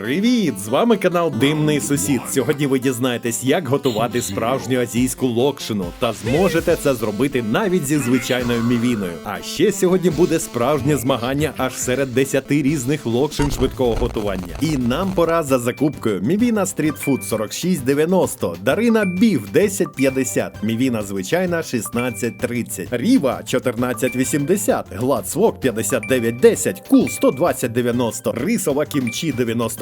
Привіт! З вами канал Димний Сусід. Сьогодні ви дізнаєтесь, як готувати справжню азійську локшину, та зможете це зробити навіть зі звичайною мівіною. А ще сьогодні буде справжнє змагання аж серед 10 різних локшин швидкого готування. І нам пора за закупкою Мівіна стрітфуд 4690, Дарина Біф 1050, Мівіна звичайна 1630, Ріва 1480, Гладсвок 5910, Кул 12090, Рисова Кімчі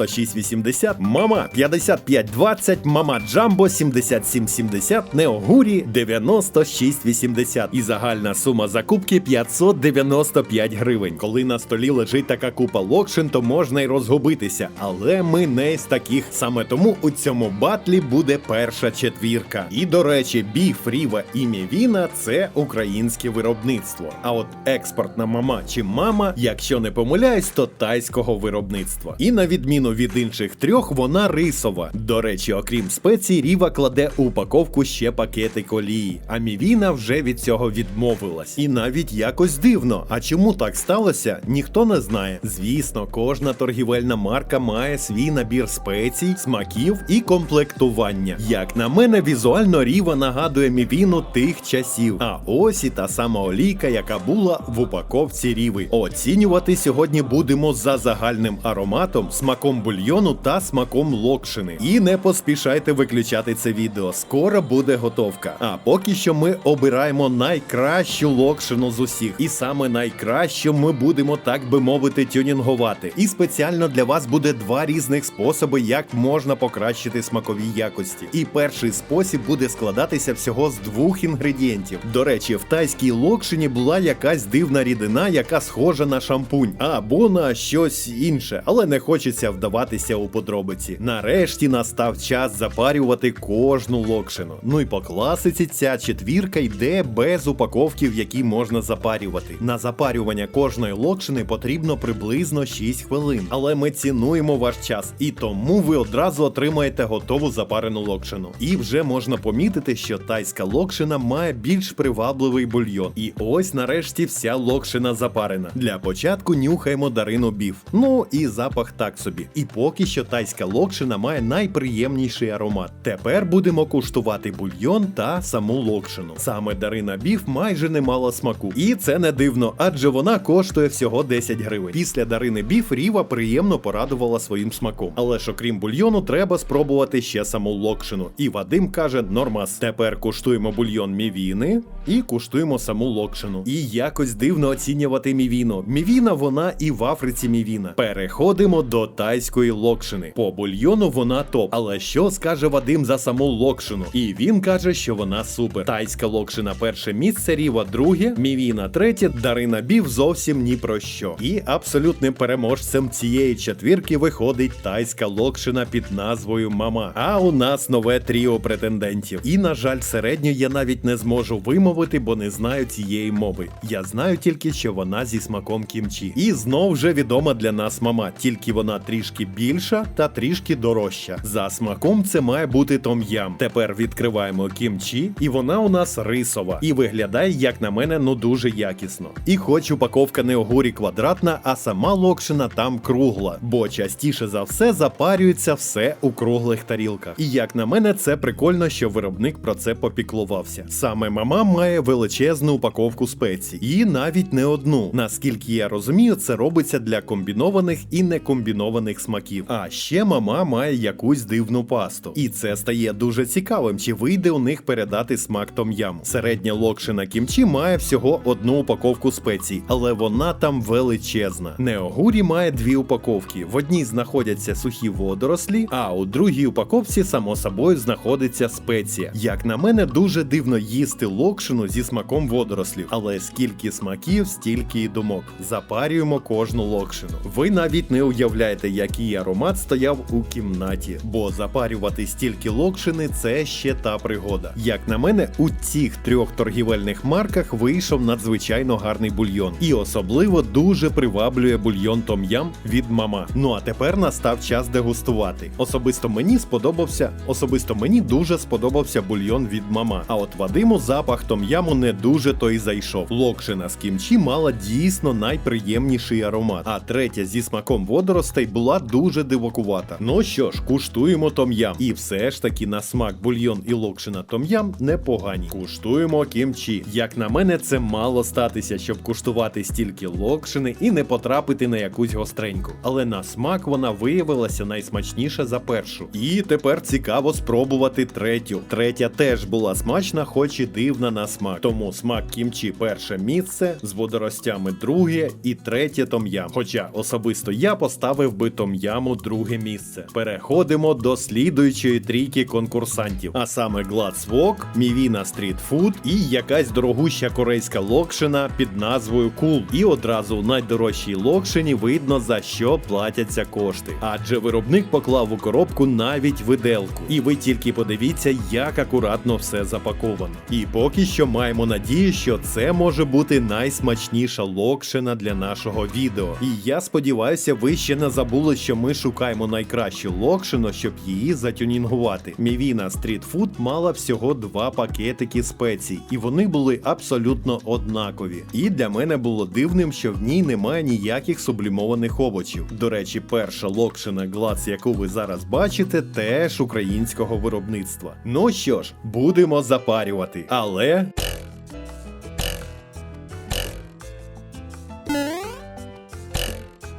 9680, Мама 5520, Мама Джамбо 7770, Неогурі 9680. І загальна сума закупки 595 гривень. Коли на столі лежить така купа локшин, то можна й розгубитися. Але ми не з таких. Саме тому у цьому батлі буде перша четвірка. І до речі, біф, ріва і мівіна це українське виробництво. А от експортна мама чи мама, якщо не помиляюсь, то тайського виробництва. І на відміну від інших трьох, вона рисова. До речі, окрім спецій, Ріва кладе у упаковку ще пакетик олії, а Мівіна вже від цього відмовилась. І навіть якось дивно. А чому так сталося, ніхто не знає. Звісно, кожна торгівельна марка має свій набір спецій, смаків і комплектування. Як на мене, візуально Ріва нагадує Мівіну тих часів. А ось і та сама олійка, яка була в упаковці Ріви. Оцінювати сьогодні будемо за загальним ароматом, смаком бульйону та смаком локшини. І не поспішайте виключати це відео. Скоро буде готовка. А поки що ми обираємо найкращу локшину з усіх. І саме найкращу ми будемо, так би мовити, тюнінгувати. І спеціально для вас буде два різних способи, як можна покращити смакові якості. І перший спосіб буде складатися всього з двох інгредієнтів. До речі, в тайській локшині була якась дивна рідина, яка схожа на шампунь або на щось інше, але не хочеться вдаватися у подробиці. Нарешті настав час запарювати кожну локшину. Ну і по класиці ця четвірка йде без упаковки, в якій можна запарювати. На запарювання кожної локшини потрібно приблизно 6 хвилин. Але ми цінуємо ваш час, і тому ви одразу отримаєте готову запарену локшину. І вже можна помітити, що тайська локшина має більш привабливий бульйон. І ось нарешті вся локшина запарена. Для початку нюхаємо дарину біф. Ну і запах так собі. І поки що тайська локшина має найприємніший аромат. Тепер будемо куштувати бульйон та саму локшину. Саме дарина біф майже не мала смаку. І це не дивно, адже вона коштує всього 10 гривень. Після дарини біф Ріва приємно порадувала своїм смаком. Але ж окрім бульйону, треба спробувати ще саму локшину. І Вадим каже: нормас. Тепер куштуємо бульйон мівіни і куштуємо саму локшину. І якось дивно оцінювати мівіну. Мівіна вона і в Африці мівіна. Переходимо до тайської локшини. По бульйону вона топ. Але що скаже Вадим за саму локшину? І він каже, що вона супер. Тайська локшина перше місце, Ріва друге, мівіна третє, Дарина Бів зовсім ні про що. І абсолютним переможцем цієї четвірки виходить тайська локшина під назвою Мама. А у нас нове тріо претендентів. І, на жаль, середню я навіть не зможу вимовити, бо не знаю цієї мови. Я знаю тільки, що вона зі смаком кімчі. І знов вже відома для нас мама, тільки вона трішки більша та трішки дорожча. За смаком це має бути том-ям. Тепер відкриваємо кімчі, і вона у нас рисова. І виглядає, як на мене, ну дуже якісно. І хоч упаковка не огурі квадратна, а сама локшина там кругла, бо частіше за все запарюється все у круглих тарілках. І як на мене, це прикольно, що виробник про це попіклувався. Саме мама має величезну упаковку спецій, і навіть не одну. Наскільки я розумію, це робиться для комбінованих і некомбінованих смаків. А ще мама має якусь дивну пасту. І це стає дуже цікавим, чи вийде у них передати смак том-ям. Середня локшина кімчі має всього одну упаковку спецій, але вона там величезна. Неогурі має дві упаковки. В одній знаходяться сухі водорослі, а у другій упаковці, само собою, знаходиться спеція. Як на мене, дуже дивно їсти локшину зі смаком водорослів, але скільки смаків, стільки і думок. Запарюємо кожну локшину. Ви навіть не уявляєте, який аромат стояв у кімнаті, бо запарювати стільки локшини це ще та пригода. Як на мене, у цих трьох торгівельних марках вийшов надзвичайно гарний бульйон, і особливо дуже приваблює бульйон том-ям від мама. Ну а тепер настав час дегустувати. Особисто мені сподобався, особисто мені дуже сподобався бульйон від мама. А от Вадиму запах том-яму не дуже то й зайшов. Локшина з кімчі мала дійсно найприємніший аромат. А третя зі смаком водоростей була дуже дивакувата. Ну що ж, куштуємо том'ям. І все ж таки на смак бульйон і локшина том'ям непогані. Куштуємо кімчі. Як на мене, це мало статися, щоб куштувати стільки локшини і не потрапити на якусь гостреньку. Але на смак вона виявилася найсмачніша за першу. І тепер цікаво спробувати третю. Третя теж була смачна, хоч і дивна на смак. Тому смак кімчі перше місце, з водоростями друге і третє том'ям. Хоча особисто я поставив би том'яму друге місце. Переходимо до слідуючої трійки конкурсантів, а саме Wok, Мівіна Food і якась дорогуща корейська локшина під назвою Cool. І одразу у найдорожчій локшині видно за що платяться кошти. Адже виробник поклав у коробку навіть виделку. І ви тільки подивіться, як акуратно все запаковано. І поки що маємо надію, що це може бути найсмачніша локшина для нашого відео. І я сподіваюся, ви ще не забули, що ми шукаємо найкращу локшину, щоб її затюнінгувати. Мівіна Street Food мала всього два пакетики спецій, і вони були абсолютно однакові. І для мене було дивним, що в ній немає ніяких сублімованих овочів. До речі, перша локшина Глац, яку ви зараз бачите, теж українського виробництва. Ну що ж, будемо запарювати, але.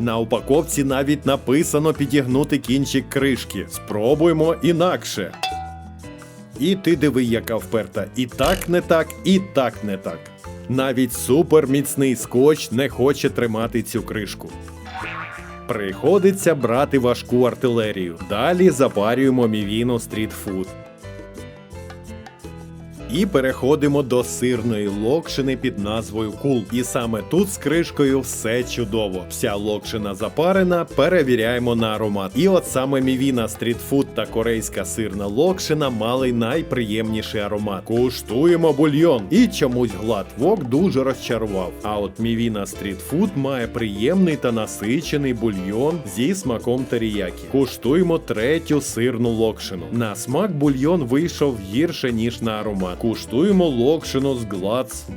На упаковці навіть написано підігнути кінчик кришки. Спробуємо інакше. І ти диви, яка вперта. І так не так, і так не так. Навіть суперміцний скотч не хоче тримати цю кришку. Приходиться брати важку артилерію. Далі запарюємо мівіну стрітфуд. І переходимо до сирної локшини під назвою Кул. І саме тут з кришкою все чудово. Вся локшина запарена, перевіряємо на аромат. І от саме мівіна стрітфуд та корейська сирна локшина мали найприємніший аромат. Куштуємо бульйон. І чомусь глад вок дуже розчарував. А от мівіна стрітфуд має приємний та насичений бульйон зі смаком теріякі. Куштуємо третю сирну локшину. На смак бульйон вийшов гірше, ніж на аромат. Куштуємо локшину з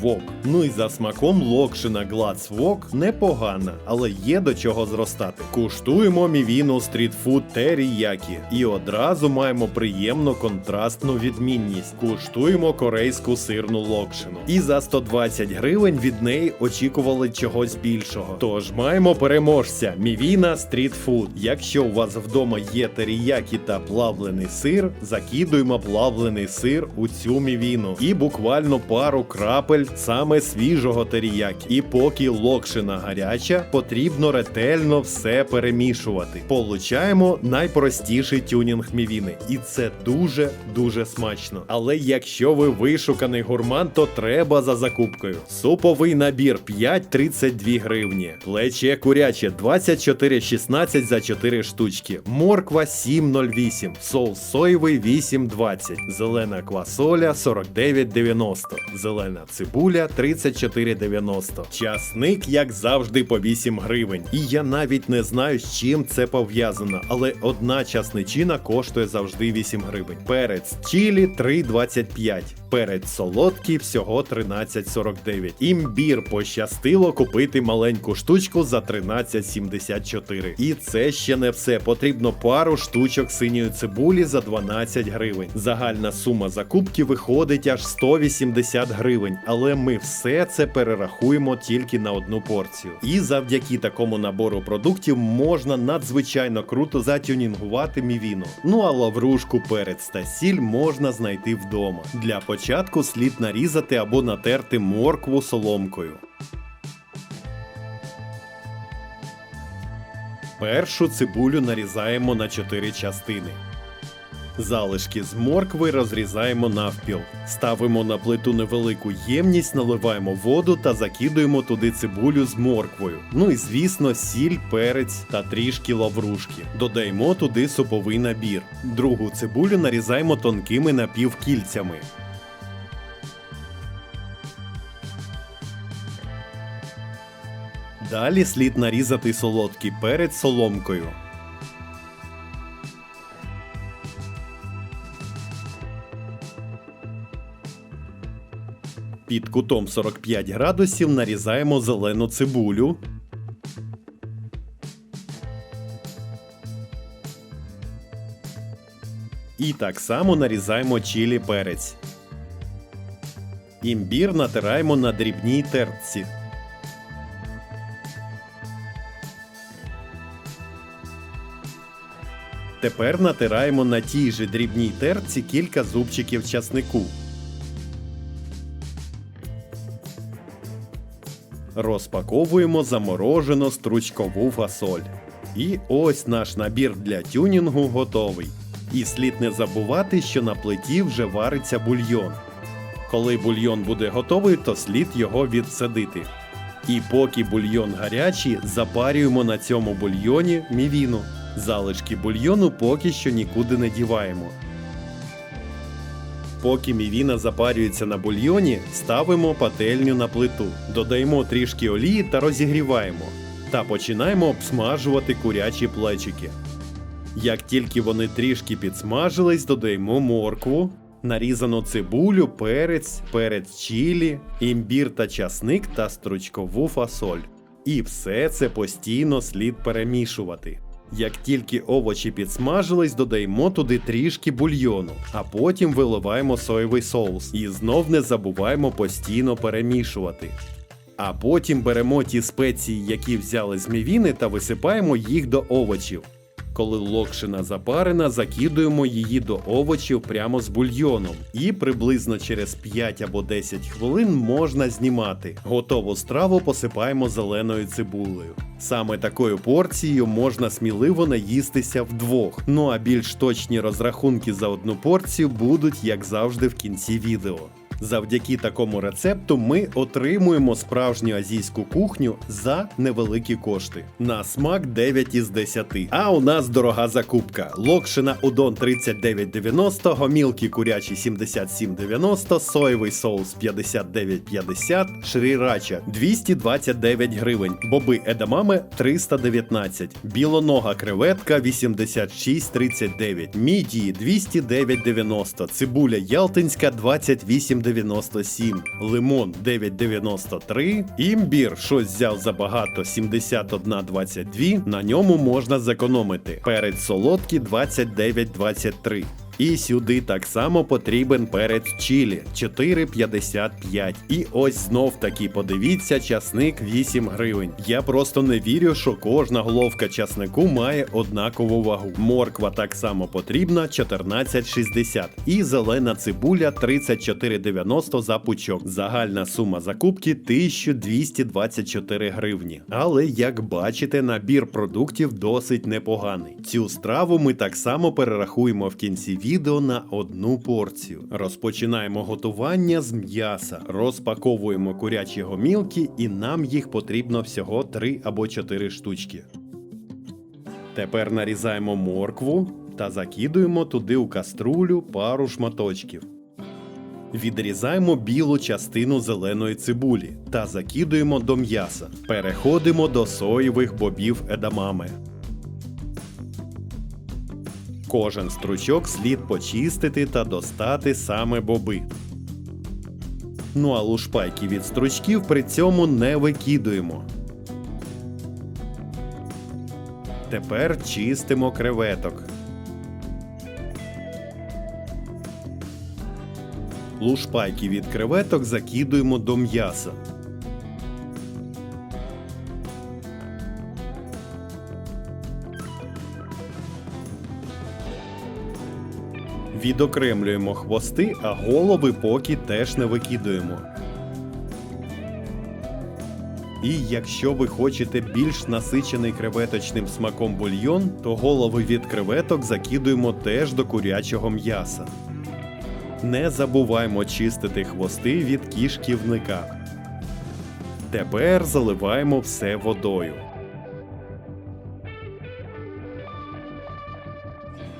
Wok. Ну і за смаком локшина Wok непогана, але є до чого зростати. Куштуємо мівіну стрітфуд теріякі. І одразу маємо приємну контрастну відмінність. Куштуємо корейську сирну локшину. І за 120 гривень від неї очікували чогось більшого. Тож маємо переможця мівіна стрітфуд. Якщо у вас вдома є теріякі та плавлений сир, закидуємо плавлений сир у цю мівіну. І буквально пару крапель саме свіжого теріякі. І поки локшина гаряча, потрібно ретельно все перемішувати. Получаємо найпростіший тюнінг мівіни. І це дуже дуже смачно. Але якщо ви вишуканий гурман, то треба за закупкою. Суповий набір 5,32 гривні. Плече куряче 24,16 за 4 штучки. Морква 7,08. Соус соєвий 8,20. Зелена квасоля 49,90. Зелена цибуля 34,90. Часник, як завжди, по 8 гривень. І я навіть не знаю, з чим це пов'язано, але одна часничина коштує завжди 8 гривень. Перець чілі 3,25. Перець солодкий всього 13,49. Імбір пощастило купити маленьку штучку за 13,74. І це ще не все. Потрібно пару штучок синьої цибулі за 12 гривень. Загальна сума закупки виходить аж 180 гривень, але ми все це перерахуємо тільки на одну порцію. І завдяки такому набору продуктів можна надзвичайно круто затюнінгувати мівіну. Ну а лаврушку, перець та сіль можна знайти вдома. Для початку слід нарізати або натерти моркву соломкою. Першу цибулю нарізаємо на 4 частини. Залишки з моркви розрізаємо навпіл. Ставимо на плиту невелику ємність, наливаємо воду та закидуємо туди цибулю з морквою. Ну і звісно, сіль, перець та трішки лаврушки. Додаємо туди суповий набір. Другу цибулю нарізаємо тонкими напівкільцями. Далі слід нарізати солодкий перець соломкою. Під кутом 45 градусів нарізаємо зелену цибулю. І так само нарізаємо чілі перець. Імбір натираємо на дрібній терці. Тепер натираємо на тій же дрібній терці кілька зубчиків часнику. Розпаковуємо заморожену стручкову фасоль. І ось наш набір для тюнінгу готовий. І слід не забувати, що на плиті вже вариться бульйон. Коли бульйон буде готовий, то слід його відсадити. І поки бульйон гарячий, запарюємо на цьому бульйоні мівіну. Залишки бульйону поки що нікуди не діваємо. Поки мівіна запарюється на бульйоні, ставимо пательню на плиту, додаємо трішки олії та розігріваємо. Та починаємо обсмажувати курячі плечики. Як тільки вони трішки підсмажились, додаємо моркву, нарізану цибулю, перець, перець чілі, імбір та часник та стручкову фасоль. І все це постійно слід перемішувати. Як тільки овочі підсмажились, додаємо туди трішки бульйону, а потім виливаємо соєвий соус. І знов не забуваємо постійно перемішувати. А потім беремо ті спеції, які взяли з мівіни, та висипаємо їх до овочів. Коли локшина запарена, закидуємо її до овочів прямо з бульйоном. І приблизно через 5 або 10 хвилин можна знімати. Готову страву посипаємо зеленою цибулею. Саме такою порцією можна сміливо наїстися вдвох. Ну а більш точні розрахунки за одну порцію будуть, як завжди, в кінці відео. Завдяки такому рецепту ми отримуємо справжню азійську кухню за невеликі кошти. На смак 9 із 10. А у нас дорога закупка. Локшина удон 39,90, гомілки курячі 77,90, соєвий соус 59,50, шрірача 229 гривень, боби едамами 319, білонога креветка 86,39, мідії 209,90, цибуля ялтинська 28,97, лимон 9,93, імбір, щось взяв забагато 71,22, на ньому можна зекономити. Перець солодкий 29,23. І сюди так само потрібен перець чилі 4,55. І ось знов таки подивіться, часник 8 гривень. Я просто не вірю, що кожна головка часнику має однакову вагу. Морква так само потрібна 14,60. І зелена цибуля 34,90 за пучок. Загальна сума закупки 1224 гривні. Але як бачите, набір продуктів досить непоганий. Цю страву ми так само перерахуємо в кінці на одну порцію. Розпочинаємо готування з м'яса, розпаковуємо курячі гомілки, і нам їх потрібно всього 3 або 4 штучки. Тепер нарізаємо моркву та закидуємо туди у каструлю пару шматочків. Відрізаємо білу частину зеленої цибулі та закидуємо до м'яса. Переходимо до соєвих бобів едамами. Кожен стручок слід почистити та достати саме боби. Ну а лушпайки від стручків при цьому не викидуємо. Тепер чистимо креветок. Лушпайки від креветок закидуємо до м'яса. Відокремлюємо хвости, а голови поки теж не викидуємо. І якщо ви хочете більш насичений креветочним смаком бульйон, то голови від креветок закидуємо теж до курячого м'яса. Не забуваймо чистити хвости від кішківника. Тепер заливаємо все водою.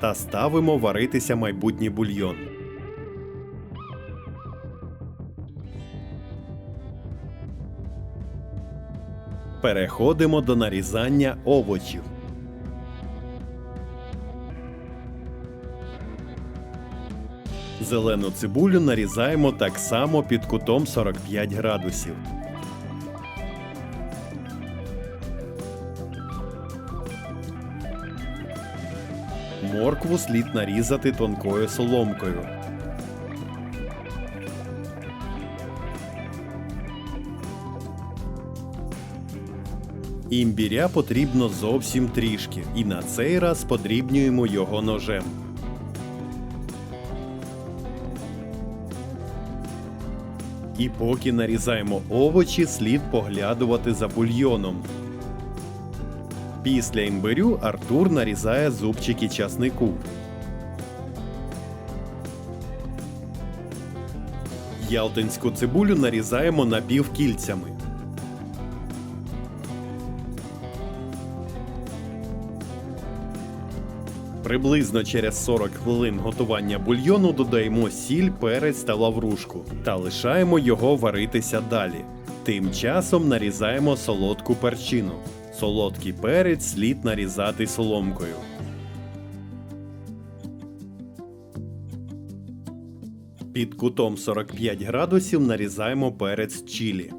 Та ставимо варитися майбутній бульйон. Переходимо до нарізання овочів. Зелену цибулю нарізаємо так само під кутом 45 градусів. Моркву слід нарізати тонкою соломкою. Імбіря потрібно зовсім трішки, і на цей раз подрібнюємо його ножем. І поки нарізаємо овочі, слід поглядувати за бульйоном. Після імбирю Артур нарізає зубчики часнику. Ялтинську цибулю нарізаємо напівкільцями. Приблизно через 40 хвилин готування бульйону додаємо сіль, перець та лаврушку та лишаємо його варитися далі. Тим часом нарізаємо солодку перчину. Солодкий перець слід нарізати соломкою. Під кутом 45 градусів нарізаємо перець чилі.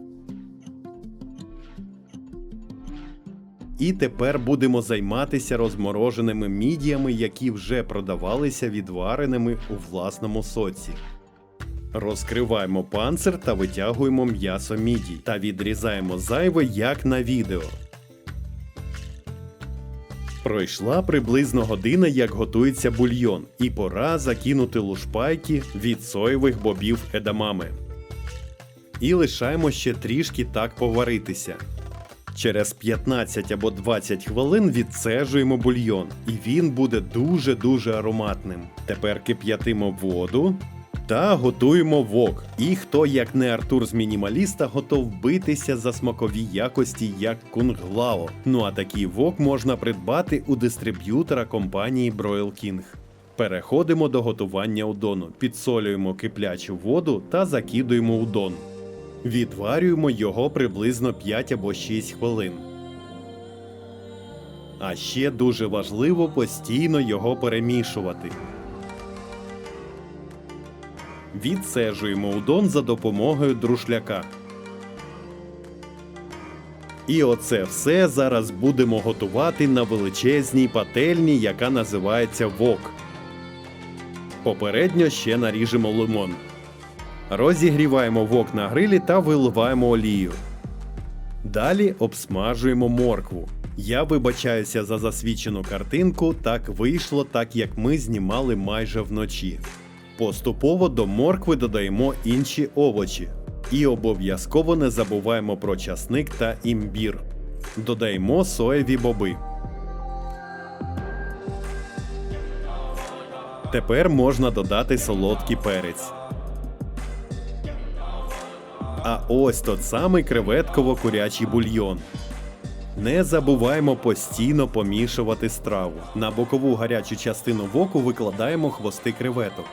І тепер будемо займатися розмороженими мідіями, які вже продавалися відвареними у власному соці. Розкриваємо панцир та витягуємо м'ясо мідій та відрізаємо зайве, як на відео. Пройшла приблизно година, як готується бульйон, і пора закинути лушпайки від соєвих бобів едамами. І лишаємо ще трішки так поваритися. Через 15 або 20 хвилин відцежуємо бульйон, і він буде дуже-дуже ароматним. Тепер кип'ятимо воду та готуємо вок. І хто, як не Артур з мінімаліста, готов битися за смакові якості, як кунглао. Ну а такий вок можна придбати у дистриб'ютора компанії Broil King. Переходимо до готування удону, підсолюємо киплячу воду та закидуємо удон. Відварюємо його приблизно 5 або 6 хвилин. А ще дуже важливо постійно його перемішувати. Відсежуємо удон за допомогою друшляка. І оце все зараз будемо готувати на величезній пательні, яка називається вок. Попередньо ще наріжемо лимон. Розігріваємо вок на грилі та виливаємо олію. Далі обсмажуємо моркву. Я вибачаюся за засвідчену картинку, так вийшло, так як ми знімали майже вночі. Поступово до моркви додаємо інші овочі. І обов'язково не забуваємо про часник та імбір. Додаємо соєві боби. Тепер можна додати солодкий перець. А ось тот самий креветково-курячий бульйон. Не забуваємо постійно помішувати страву. На бокову гарячу частину воку викладаємо хвости креветок.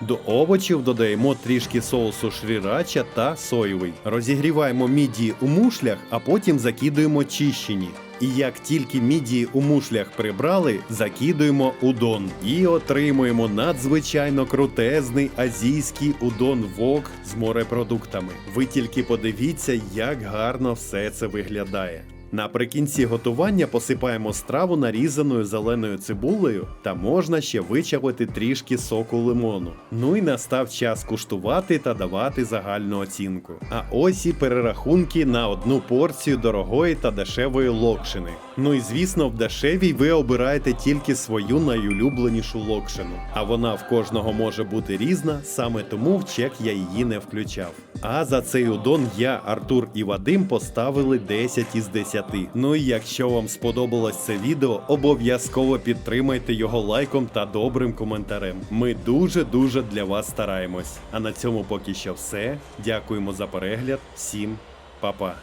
До овочів додаємо трішки соусу шрірача та соєвий. Розігріваємо мідії у мушлях, а потім закидуємо чищені. І як тільки мідії у мушлях прибрали, закидуємо удон і отримуємо надзвичайно крутезний азійський удон вок з морепродуктами. Ви тільки подивіться, як гарно все це виглядає. Наприкінці готування посипаємо страву нарізаною зеленою цибулею та можна ще вичавити трішки соку лимону. Ну і настав час куштувати та давати загальну оцінку. А ось і перерахунки на одну порцію дорогої та дешевої локшини. Ну і звісно, в дешевій ви обираєте тільки свою найулюбленішу локшину. А вона в кожного може бути різна, саме тому в чек я її не включав. А за цей удон я, Артур і Вадим поставили 10 із 10. Ну і якщо вам сподобалось це відео, обов'язково підтримайте його лайком та добрим коментарем. Ми дуже-дуже для вас стараємось. А на цьому поки що все. Дякуємо за перегляд. Всім па-па.